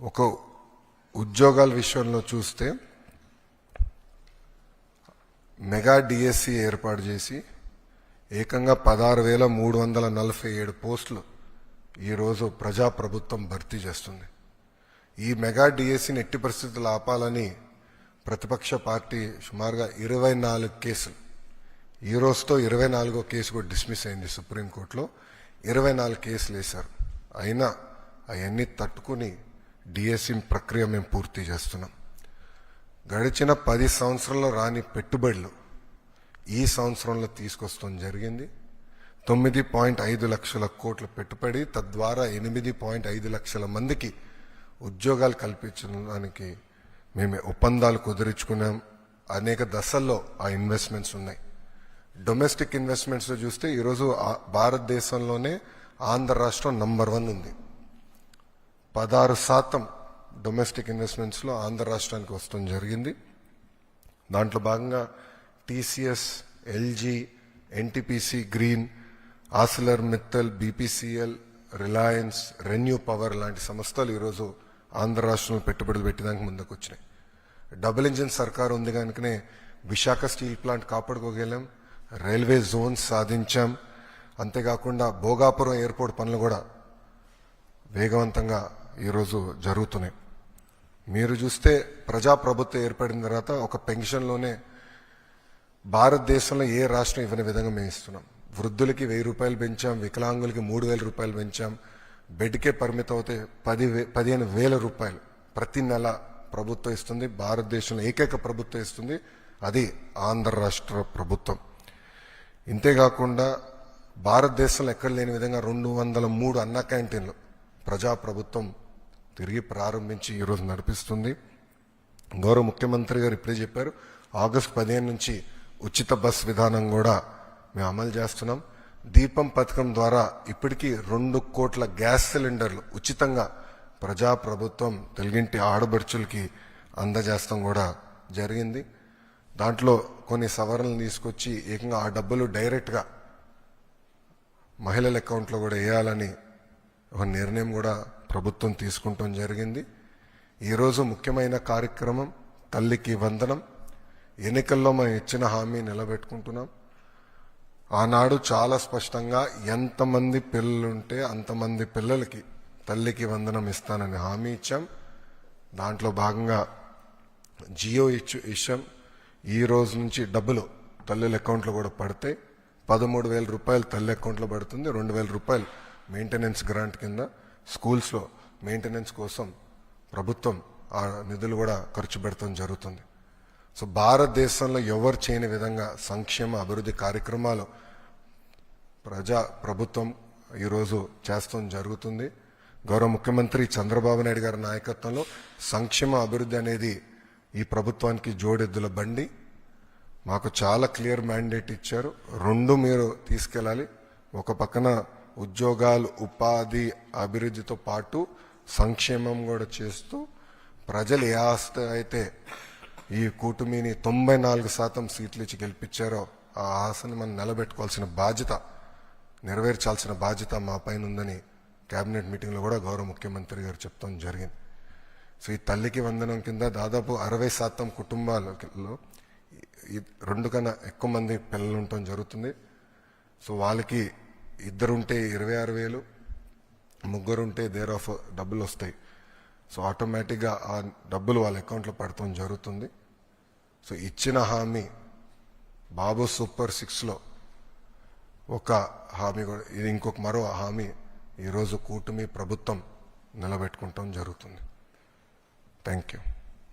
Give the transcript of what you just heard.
ఒక ఉద్యోగాల విషయంలో చూస్తే మెగా డిఎస్సి ఏర్పాటు చేసి ఏకంగా పదహారు వేల మూడు వందల నలభై ఏడు పోస్టులు ఈరోజు ప్రజాప్రభుత్వం భర్తీ చేస్తుంది. ఈ మెగా డిఎస్సిని ఎట్టి పరిస్థితులు ఆపాలని ప్రతిపక్ష పార్టీ సుమారుగా ఇరవై నాలుగు కేసులు. ఈ రోజుతో ఇరవై నాలుగో కేసు కూడా డిస్మిస్ అయింది సుప్రీంకోర్టులో. ఇరవై నాలుగు కేసులు వేశారు. అయినా అవన్నీ తట్టుకుని డిఎస్సి ప్రక్రియ మేము పూర్తి చేస్తున్నాం. గడిచిన పది సంవత్సరంలో రాని పెట్టుబడులు ఈ సంవత్సరంలో తీసుకొస్తాం జరిగింది. తొమ్మిది పాయింట్ ఐదు లక్షల కోట్ల పెట్టుబడి తద్వారా ఎనిమిది పాయింట్ ఐదు లక్షల మందికి ఉద్యోగాలు కల్పించడానికి మేము ఒప్పందాలు కుదిరించుకున్నాం. అనేక దశల్లో ఆ ఇన్వెస్ట్మెంట్స్ ఉన్నాయి. డొమెస్టిక్ ఇన్వెస్ట్మెంట్స్ చూస్తే ఈరోజు ఆ- భారతదేశంలోనే ఆంధ్ర రాష్ట్రం నంబర్ వన్ ఉంది. పదహారు శాతం డొమెస్టిక్ ఇన్వెస్ట్మెంట్స్లో ఆంధ్ర రాష్ట్రానికి వస్తుంది జరిగింది. దాంట్లో భాగంగా TCS LG NTPC green Arcelor Mittal BPCL Reliance ReNew Power లాంటి సంస్థలు ఈరోజు ఆంధ్ర రాష్ట్రంలో పెట్టుబడులు పెట్టడానికి ముందుకు వచ్చినాయి డబుల్ ఇంజిన్ సర్కార్ ఉంది కనుకనే విశాఖ స్టీల్ ప్లాంట్ కాపాడుకోగలం రైల్వే జోన్స్ సాధించాం. అంతేకాకుండా భోగాపురం ఎయిర్పోర్ట్ పనులు కూడా వేగవంతంగా ఈరోజు జరుగుతున్నాయి. మీరు చూస్తే ప్రజాప్రభుత్వం ఏర్పడిన తర్వాత ఒక పెన్షన్లోనే భారతదేశంలో ఏ రాష్ట్రం ఇవ్వని విధంగా మేము ఇస్తున్నాం. వృద్ధులకి వెయ్యి రూపాయలు పెంచాం వికలాంగులకి మూడు వేల రూపాయలు పెంచాం బెడ్కే పరిమితం అవుతే పది వే- పదిహేను వేల రూపాయలు ప్రతి నెల ప్రభుత్వం ఇస్తుంది భారతదేశంలో ఏకైక ప్రభుత్వం ఇస్తుంది అది ఆంధ్ర రాష్ట్ర ప్రభుత్వం. ఇంతేకాకుండా భారతదేశంలో ఎక్కడ లేని విధంగా రెండు వందల మూడు అన్న క్యాంటీన్లు ప్రజాప్రభుత్వం తిరిగి ప్రారంభించి ఈరోజు నడిపిస్తుంది. గౌరవ ముఖ్యమంత్రి గారు ఇప్పుడే చెప్పారు ఆగస్టు పదిహేను నుంచి ఉచిత బస్ విధానం కూడా మేము అమలు చేస్తున్నాం. దీపం పథకం ద్వారా ఇప్పటికీ రెండు కోట్ల గ్యాస్ సిలిండర్లు ఉచితంగా ప్రజాప్రభుత్వం తెలుగింటి ఆడబడుచులకి అందజేస్తాం కూడా జరిగింది. దాంట్లో కొన్ని సవరణలు తీసుకొచ్చి ఏకంగా ఆ డబ్బులు డైరెక్ట్గా మహిళల అకౌంట్లో కూడా వేయాలని ఒక నిర్ణయం కూడా ప్రభుత్వం తీసుకుంటాం జరిగింది. ఈరోజు ముఖ్యమైన కార్యక్రమం తల్లికి వందనం. ఎన్నికల్లో మనం ఇచ్చిన హామీ నిలబెట్టుకుంటున్నాం. ఆనాడు చాలా స్పష్టంగా ఎంతమంది పిల్లలుంటే అంతమంది పిల్లలకి తల్లికి వందనం ఇస్తానని హామీ ఇచ్చాం. దాంట్లో భాగంగా జియో ఇచ్చు ఇచ్చాం. ఈ రోజు నుంచి డబ్బులు తల్లుల అకౌంట్లో కూడా పడితే పదమూడు వేల రూపాయలు తల్లి అకౌంట్లో పడుతుంది. రెండు వేల రూపాయలు మెయింటెనెన్స్ గ్రాంట్ కింద స్కూల్స్లో మెయింటెనెన్స్ కోసం ప్రభుత్వం ఆ నిధులు కూడా ఖర్చు పెడతాం జరుగుతుంది. సో భారతదేశంలో ఎవరు చేయని విధంగా సంక్షేమ అభివృద్ధి కార్యక్రమాలు ప్రజా ప్రభుత్వం ఈరోజు చేస్తాం జరుగుతుంది. గౌరవ ముఖ్యమంత్రి చంద్రబాబు నాయుడు గారి నాయకత్వంలో సంక్షేమ అభివృద్ధి అనేది ఈ ప్రభుత్వానికి జోడెద్దుల బండి. మాకు చాలా క్లియర్ మ్యాండేట్ ఇచ్చారు. రెండు మీరు తీసుకెళ్ళాలి. ఒక పక్కన ఉద్యోగాలు ఉపాధి అభివృద్ధితో పాటు సంక్షేమం కూడా చేస్తూ ప్రజలు ఏ ఆస్తి అయితే ఈ కూటమిని తొంభై నాలుగు శాతం సీట్లు ఇచ్చి గెలిపించారో ఆ ఆశని మనం నిలబెట్టుకోవాల్సిన బాధ్యత నెరవేర్చాల్సిన బాధ్యత మా పైన ఉందని కేబినెట్ మీటింగ్లో కూడా గౌరవ ముఖ్యమంత్రి గారు చెప్తాం జరిగింది. సో ఈ తల్లికి వందనం కింద దాదాపు అరవై శాతం కుటుంబాలలో ఈ రెండు కన్నా ఎక్కువ మంది పిల్లలు ఉండటం జరుగుతుంది. సో వాళ్ళకి ఇద్దరుంటే ఇరవై ఆరు వేలు ముగ్గురుంటే దేర్ ఆఫ్ డబ్బులు వస్తాయి. సో ఆటోమేటిక్గా ఆ డబ్బులు వాళ్ళ అకౌంట్లో పడటం జరుగుతుంది. సో ఇచ్చిన హామీ బాబు సూపర్ సిక్స్లో ఒక హామీ కూడా ఇది ఇంకొక మరో హామీ ఈరోజు కూటమి ప్రభుత్వం నిలబెట్టుకుంటాం జరుగుతుంది. Thank you.